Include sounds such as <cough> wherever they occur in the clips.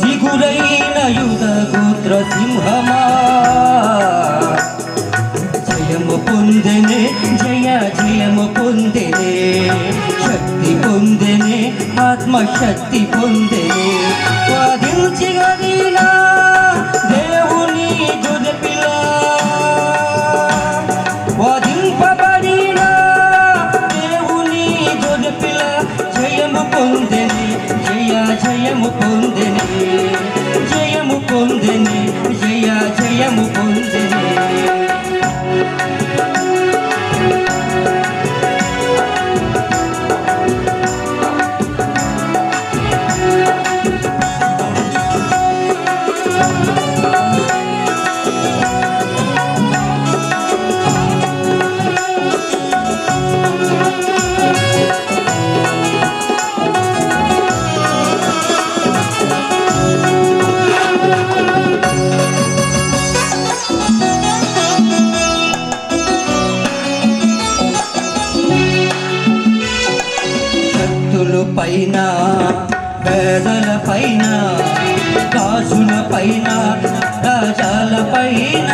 సిగురైన యుధ గోత్ర సింహమా? జయము పొందనే జయ జయము పొందనే శక్తి పొందనే ఆత్మశక్తి పొందనే. వాదించగలిగినా దేవుని జుజపిల్ల వాదింపబడిన దేవుని జుజపిల్ల జయము పొందెనే జయ జయము పొందెనే శక్తుల పైన పేదల పైన రాజుల పైన రాజాల పైన.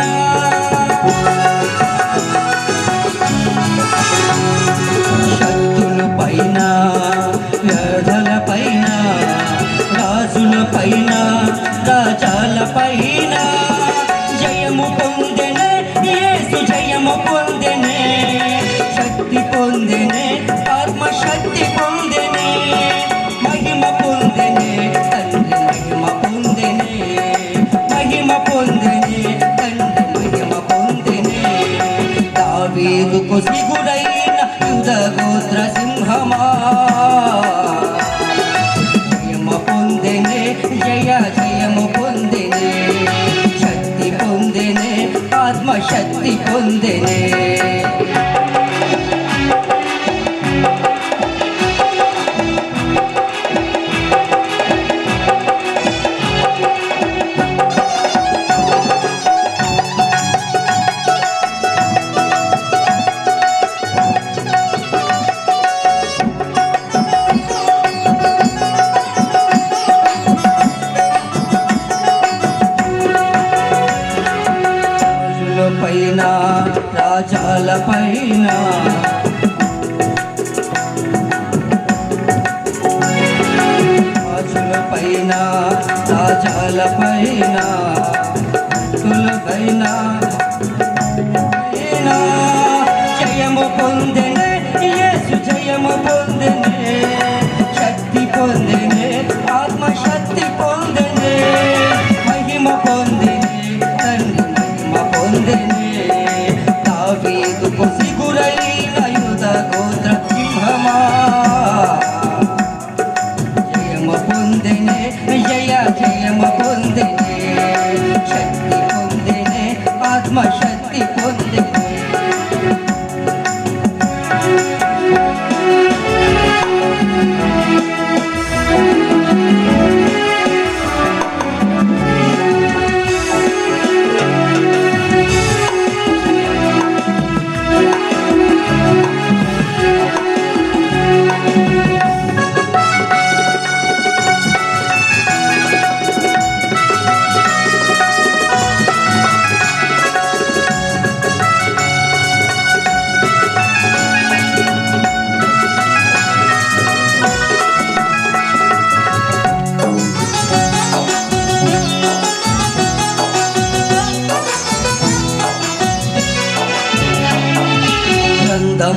శక్తుల పైన పేదల పైన రాజుల పైన రాజాల పైన. జయము పొందెనే యేసు జయము పొందెనే. సింహమా <laughs> పైన పైన జయము పొందెనే. పొందెనే జయ జయము పొందెనే శక్తి పొందెనే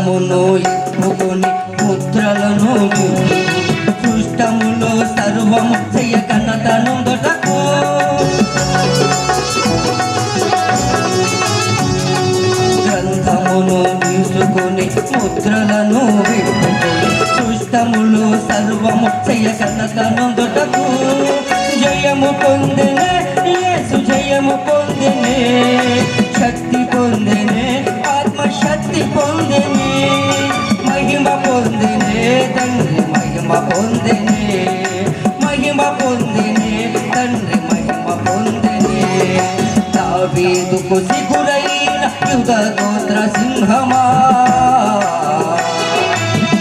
గ్రంథమును ఇప్పుకొని ముద్రలను సృష్టములో సర్వము చెయ్య కన్నతను దొటకు గ్రంథమును తీసుకొని ముద్రలను విప్పుకొని సృష్టములో సర్వము చెయ్య కన్నతను దొటకు జయము పొందినే యేసు జయము పొందినే శక్తి పొందినే ఆత్మశక్తి పొందిని మహిమ పొందినే తండ్రి మహిమ పొందిని మహిమ పొందిని తండ్రి మహిమ పొందిని. దావీదుకు సిగురైన యుగ గోత్ర సింహమా?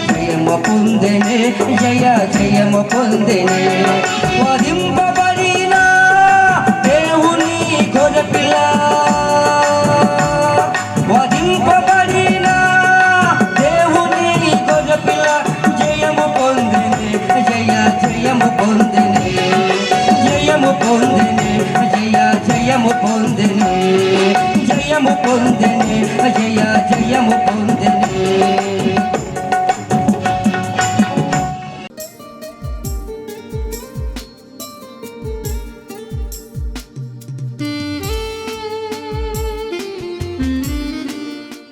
జయము పొందిని జయ జయమ పొందిని. జయము పొందిని అజయ జయము పొందిని జయము పొందిని అజయ జయము పొందిని.